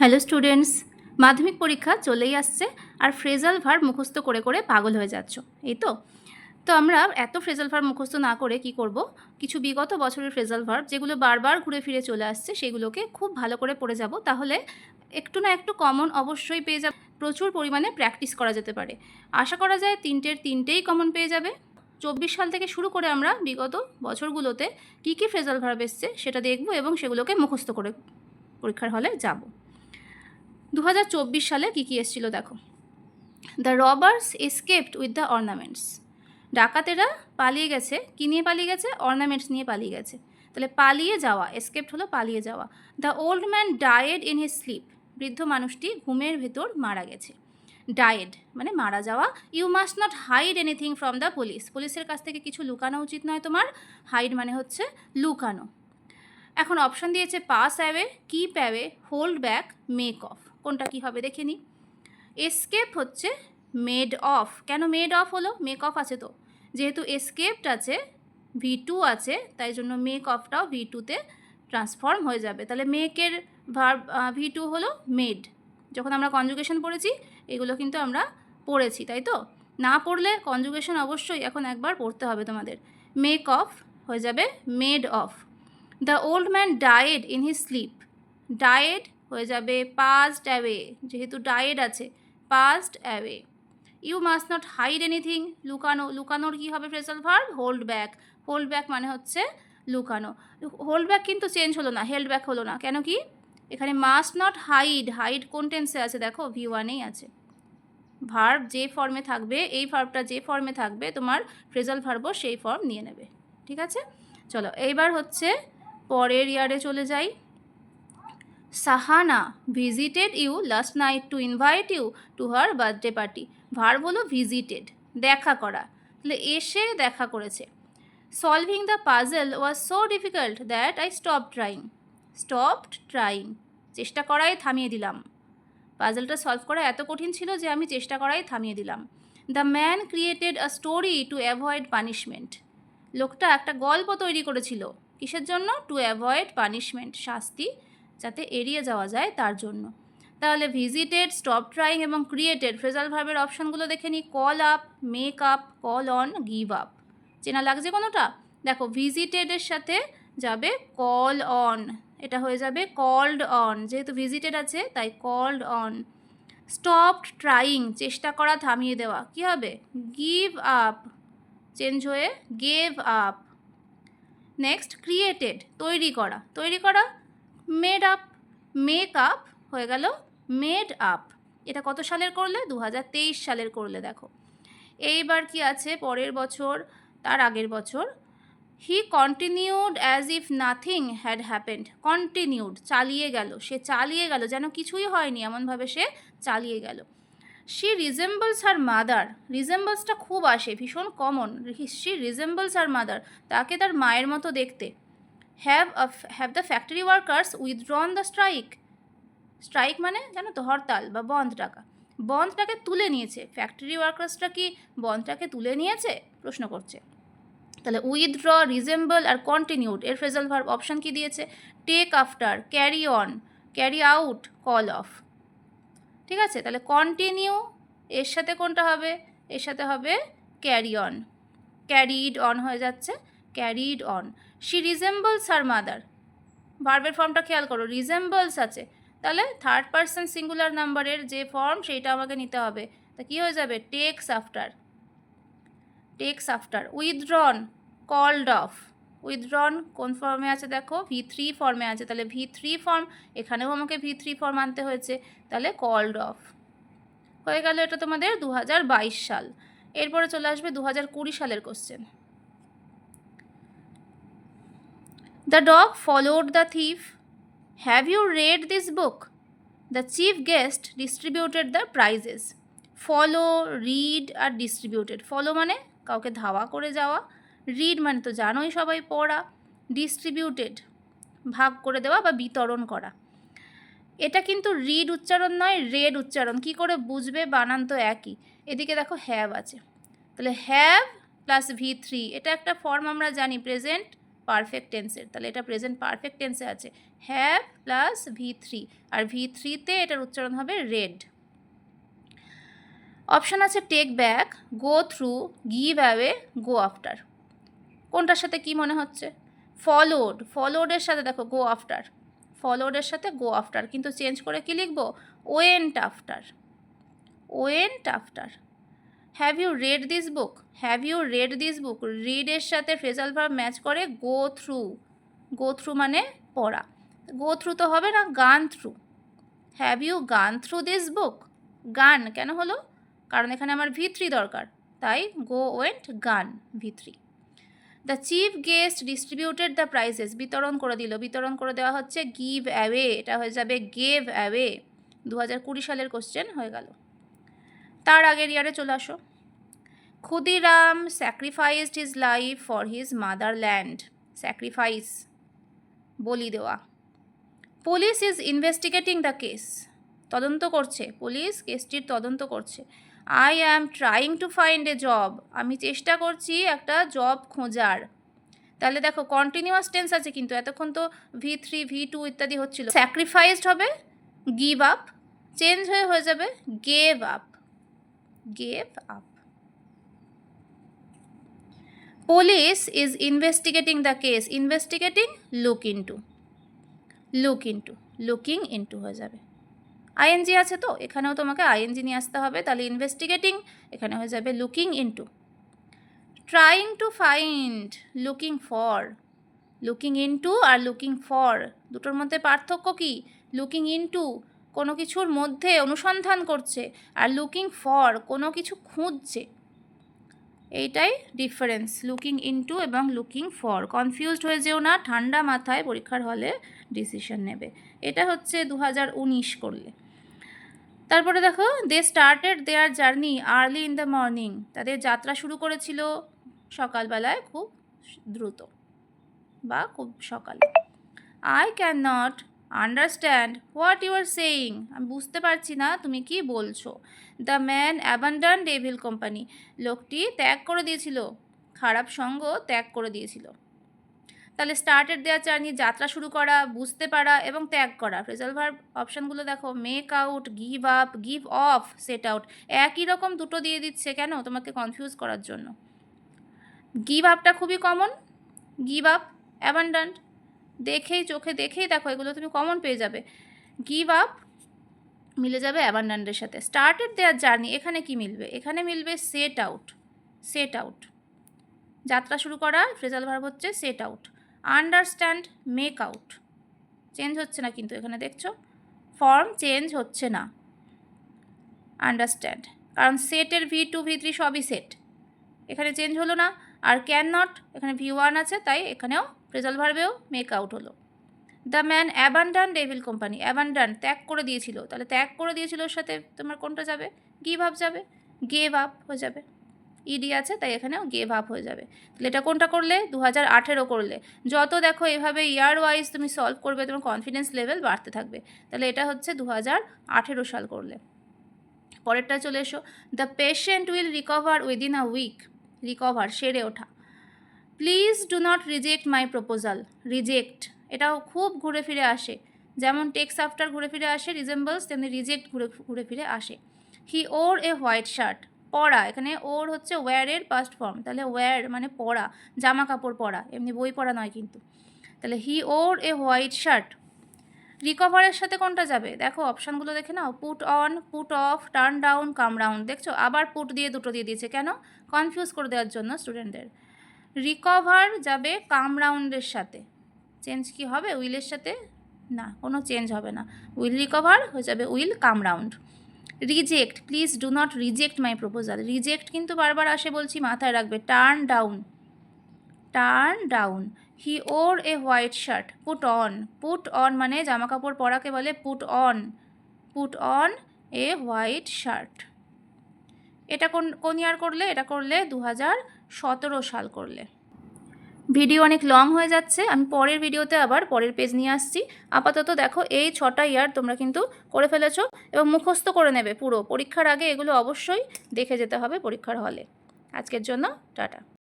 Hello students, মাধ্যমিক পরীক্ষা চলেই আসছে আর ফ্রেজাল ভার মুখস্থ করে করে পাগল হয়ে যাচ্ছ, এই তো? তো আমরা এত ফ্রেজাল ভার মুখস্থ না করে কি করব? কিছু বিগত বছরের ফ্রেজাল ভার যেগুলো বারবার ঘুরে ফিরে চলে আসছে সেগুলোকে খুব ভালো করে পড়ে যাব, তাহলে একটু না একটু কমন অবশ্যই পেয়ে যাবে, প্রচুর পরিমাণে প্র্যাকটিস করা যেতে পারে। আশা করা যায় তিনটের তিনটেই কমন পেয়ে যাবে। চব্বিশ সাল থেকে শুরু করে আমরা বিগত বছরগুলোতে কী কী ফ্রেজাল ভার্ব এসছে সেটা দেখব এবং সেগুলোকে মুখস্থ করে পরীক্ষার হলে যাব। দু হাজার চব্বিশ সালে কী কী এসেছিল দেখো? The robbers escaped with the ornaments ডাকাতেরা পালিয়ে গেছে। কী নিয়ে পালিয়ে গেছে? অর্নামেন্টস নিয়ে পালিয়ে গেছে। তাহলে পালিয়ে যাওয়া এসকেপড হলো পালিয়ে যাওয়া। The old man died in his sleep বৃদ্ধ মানুষটি ঘুমের ভেতর মারা গেছে। ডায়েড মানে মারা যাওয়া। You must not hide anything from the police পুলিশের কাছ থেকে কিছু লুকানো উচিত নয় তোমার। হাইড মানে হচ্ছে লুকানো। এখন অপশন দিয়েছে pass away keep away hold back make off কোনটা কি হবে দেখে নিই এসকেপ হচ্ছে মেড অফ কেন মেড অফ হলো? মেক অফ আছে তো। যেহেতু এসকেপড আছে ভি টু আছে, তাই জন্য মেক অফটাও ভি টুতে ট্রান্সফর্ম হয়ে যাবে। তাহলে মেকের ভার ভি টু হলো মেড যখন আমরা কনজুগেশন পড়েছি, এগুলো কিন্তু আমরা পড়েছি, তাই তো? না পড়লে কনজুগেশন অবশ্যই এখন একবার পড়তে হবে তোমাদের। মেক অফ হয়ে যাবে made off the old man died in his sleep died হয়ে যাবে পাস্ট অ্যাওয়ে যেহেতু ডায়েড আছে passed away you must not hide anything লুকানো, লুকানোর কী হবে phrasal verb? Hold back hold back মানে হচ্ছে লুকানো। হোল্ড ব্যাক কিন্তু চেঞ্জ হলো না হেল্ড ব্যাক হলো না। কেন কি? এখানে মাস্ট নট হাইড হাইড কোন আছে? দেখো ভি ওয়ানেই আছে। ভার্ব যে ফর্মে থাকবে, এই ভার্বটা যে ফর্মে থাকবে, তোমার ফ্রেজাল ভার্বও সেই ফর্ম নিয়ে নেবে। ঠিক আছে? চলো, এইবার হচ্ছে পরের ইয়ারে চলে যাই। Sahana visited you last night to invite you to her birthday party ভার হলো ভিজিটেড দেখা করা। তাহলে এসে দেখা করেছে। Solving the puzzle was so difficult that I stop trying stopped trying চেষ্টা করাই থামিয়ে দিলাম। পাজলটা সলভ করা এত কঠিন ছিল যে আমি চেষ্টা করাই থামিয়ে দিলাম। The man created a story to avoid punishment লোকটা একটা গল্প তৈরি করেছিল। কিসের জন্য? টু অ্যাভয়েড পানিশমেন্ট শাস্তি। যাতে এড়িয়ে যাওয়া যায় তার জন্য। তাহলে ভিজিটেড স্টপ ট্রাইং এবং ক্রিয়েটেড ফ্রেজাল ভার্বের অপশানগুলো দেখে নিই। Call up make up call on give up চেনা লাগছে কোনোটা? দেখো ভিজিটেডের সাথে যাবে কল অন এটা হয়ে যাবে কল্ড অন যেহেতু ভিজিটেড আছে, তাই কল্ড অন স্টপড ট্রাইং চেষ্টা করা, থামিয়ে দেওয়া। কি হবে? গিভ আপ চেঞ্জ হয়ে গেভ আপ নেক্সট ক্রিয়েটেড তৈরি করা। তৈরি করা মেড আপ মেক আপ হয়ে গেল মেড আপ এটা কত সালের করলে? দু হাজার তেইশ সালের করলে, দেখো। এইবার কি আছে? পরের বছর, তার আগের বছর। He continued as if nothing had happened continued চালিয়ে গেল। সে চালিয়ে গেল, যেন কিছুই হয়নি। এমনভাবে সে চালিয়ে গেল। শি রিজেম্বলস হার মাদার রিজেম্বলসটা খুব আসে, ভীষণ common she resembles her mother তাকে তার মায়ের মতো দেখতে। Have have the factory workers withdrawn the strike strike মানে জানো তো, হরতাল বা বন্ধ টাকা বন্ধটাকে তুলে নিয়েছে। ফ্যাক্টরি ওয়ার্কার্সটা কি বন্ধটাকে তুলে নিয়েছে? প্রশ্ন করছে। তাহলে উইথড্র রিজেম্বল আর কন্টিনিউড এর ফ্রেজাল ভার্ব অপশান কি দিয়েছে? Take after carry on carry out call off ঠিক আছে? তাহলে কন্টিনিউ এর সাথে কোনটা হবে? এর সাথে হবে ক্যারি অন ক্যারিড অন হয়ে যাচ্ছে। Carried on she resembles her mother ভার্বের ফর্মটা খেয়াল করো রিজেম্বলস আছে। তাহলে থার্ড পার্সন সিঙ্গুলার নাম্বারের যে ফর্ম সেইটা আমাকে নিতে হবে। তা কী হয়ে যাবে? Takes after takes after withdrawn called off withdrawn কোন ফর্মে আছে দেখো? ভি থ্রি ফর্মে আছে। তাহলে ভি থ্রি ফর্ম এখানেও আমাকে ভি থ্রি ফর্ম আনতে হয়েছে। তাহলে কল্ড অফ হয়ে গেল এটা তোমাদের দু হাজার বাইশ সাল। এরপরে চলে আসবে দু সালের question the dog followed the thief have you read this book the chief guest distributed the prizes follow read R distributed follow মানে কাউকে ধাওয়া করে যাওয়া। রিড মানে তো জানোই সবাই পড়া। ডিস্ট্রিবিউটেড ভাগ করে দেওয়া বা বিতরণ করা। এটা কিন্তু রিড উচ্চারণ নয় রেড উচ্চারণ। কি করে বুঝবে? বানান তো একই। এদিকে দেখো হ্যাভ আছে। তাহলে হ্যাভ প্লাস ভি থ্রি এটা একটা ফর্ম আমরা জানি প্রেজেন্ট পারফেক্ট টেন্সের তাহলে এটা প্রেজেন্ট পারফেক্ট টেন্সে আছে। হ্যাভ প্লাস ভি থ্রি আর ভি থ্রিতে এটার উচ্চারণ হবে রেড অপশান আছে take back go through give away go after কোনটার সাথে কি মনে হচ্ছে? ফলোড ফলোডের সাথে দেখো গো আফটার ফলোডের সাথে গো আফটার কিন্তু চেঞ্জ করে কি লিখব? Went after went after have you read this book have you read this book রিডের সাথে ফ্রেজাল ভার্ব ম্যাচ করে গো থ্রু গো থ্রু মানে পড়া। গো থ্রু তো হবে না gone through have you gone through this book gone কেন হলো? কারণ এখানে আমার ভি থ্রি দরকার। তাই go went gone V three the chief guest distributed the prizes বিতরণ করে দিল। বিতরণ করে দেওয়া হচ্ছে গিভ অ্যাওয়ে এটা হয়ে যাবে গেভ অ্যাওয়ে দু হাজার কুড়ি সালের কোশ্চেন হয়ে গেল। তার আগের ইয়ারে চলে আসো। Khudiram sacrificed his life for his motherland sacrifice বলি দেওয়া। Police is investigating the case তদন্ত করছে। পুলিশ কেসটির তদন্ত করছে। I am trying to find a job আমি চেষ্টা করছি একটা জব খোঁজার। তাহলে দেখো কন্টিনিউয়াস টেন্স আছে কিন্তু। এতক্ষণ তো ভি থ্রি ভি টু ইত্যাদি হচ্ছিল। স্যাক্রিফাইসড হবে গিভ আপ চেঞ্জ হয়ে হয়ে যাবে gave up gave up police is investigating the case investigating look into look into looking into হয়ে যাবে। আইএনজি আছে তো? এখানেও তোমাকে আইএনজি নিয়ে আসতে হবে। তাহলে ইনভেস্টিগেটিং এখানে হয়ে যাবে looking into trying to find looking for looking into R looking for দুটোর মধ্যে পার্থক্য কি? লুকিং ইনটু কোনো কিছুর মধ্যে অনুসন্ধান করছে আর লুকিং ফর কোনো কিছু খুঁজছে। এইটাই ডিফারেন্স লুকিং ইনটু এবং লুকিং ফর কনফিউজড হয়ে যেও না, ঠান্ডা মাথায় পরীক্ষার হলে ডিসিশন নেবে। এটা হচ্ছে দু হাজার উনিশ করলে। তারপরে দেখো they started their journey early in the morning তাদের যাত্রা শুরু করেছিল সকালবেলায় খুব দ্রুত বা খুব সকালে। I can not understand what you are saying আমি বুঝতে পারছি না তুমি কি বলছো। The man abandon devil company লোকটি ত্যাগ করে দিয়েছিল। খারাপ সঙ্গ ত্যাগ করে দিয়েছিল। তাহলে স্টার্টেড দেওয়ার জার্নি যাত্রা শুরু করা, বুঝতে পারা এবং ত্যাগ করা। ফ্রেজাল ভার্ব অপশানগুলো দেখো make out give up give off set out একই রকম দুটো দিয়ে দিচ্ছে কেন? তোমাকে কনফিউজ করার জন্য। গিভ আপটা খুবই কমন গিভ আপ অ্যাবান্ডান্ট দেখেই চোখে দেখেই দেখো, এগুলো তুমি কমন পেয়ে যাবে। গিভ আপ মিলে যাবে অ্যাবান্ডান্টের সাথে। স্টার্টেড দেওয়ার জার্নি এখানে কি মিলবে? এখানে মিলবে সেট আউট সেট আউট যাত্রা শুরু করা ফ্রেজাল ভার্ব হচ্ছে set out understand make out change হচ্ছে না কিন্তু, এখানে দেখছ? ফর্ম চেঞ্জ হচ্ছে না। আন্ডারস্ট্যান্ড কারণ সেটের ভি টু ভি থ্রি সবই সেট এখানে চেঞ্জ হলো না। আর ক্যান নট এখানে ভি ওয়ান আছে, তাই এখানেও ফ্রেজাল ভার্বেও মেক আউট হলো। The man abandon devil company abandon ত্যাগ করে দিয়েছিল। তাহলে ত্যাগ করে দিয়েছিল ওর সাথে, তোমার কোনটা যাবে? গিভ আপ যাবে। গেভ আপ হয়ে যাবে। ইডি আছে, তাই এখানেও গেভ আপ হয়ে যাবে। তাহলে এটা কোনটা করলে? দু হাজার আঠেরো করলে। যত দেখো এভাবে ইয়ার ওয়াইজ তুমি সলভ করবে, তোমার কনফিডেন্স লেভেল বাড়তে থাকবে। তাহলে এটা হচ্ছে দু হাজার আঠেরো সাল করলে। পরেরটা চলে এসো। The patient will recover within a week recover সেরে ওঠা। Please do not reject my proposal reject এটাও খুব ঘুরে ফিরে আসে। যেমন টেক্স আফটার ঘুরে ফিরে আসে রিজেম্বলস তেমনি রিজেক্ট ঘুরে ঘুরে ফিরে আসে। হি ওর এ হোয়াইট শার্ট পরা। এখানে ওর হচ্ছে ওয়্যারের পাস্ট ফর্ম তাহলে ওয়্যার মানে পরা। জামা কাপড় পরা। এমনি বই পড়া নয় কিন্তু। তাহলে হি ওর এ হোয়াইট শার্ট রিকভারের সাথে কোনটা যাবে? দেখো অপশানগুলো দেখে নাও। Put on put off turn down come round দেখছ? আবার পুট দিয়ে দুটো দিয়ে দিয়েছে। কেন? কনফিউজ করে দেওয়ার জন্য স্টুডেন্টদের রিকভার যাবে কাম রাউন্ডের সাথে। চেঞ্জ কি হবে? উইলের সাথে? না, কোনো চেঞ্জ হবে না। উইল রিকভার হয়ে যাবে will come round reject please do not reject my proposal reject কিন্তু বারবার আসে বলছি, মাথায় রাখবে। Turn down turn down he wore a white shirt put on put on মানে জামা কাপড় পরাকে বলে put on put on a white shirt এটা কোন কোন ইয়ার করলে? এটা করলে দু হাজার সতেরো সাল করলে। ভিডিও অনেক লং হয়ে যাচ্ছে। আমি পরের ভিডিওতে আবার পরের পেজ নিয়ে আসছি। আপাতত দেখো, এই ছটা ইয়ার তোমরা কিন্তু করে ফেলেছ এবং মুখস্থ করে নেবে পুরো। পরীক্ষার আগে এগুলো অবশ্যই দেখে যেতে হবে পরীক্ষার হলে আজকের জন্য টাটা।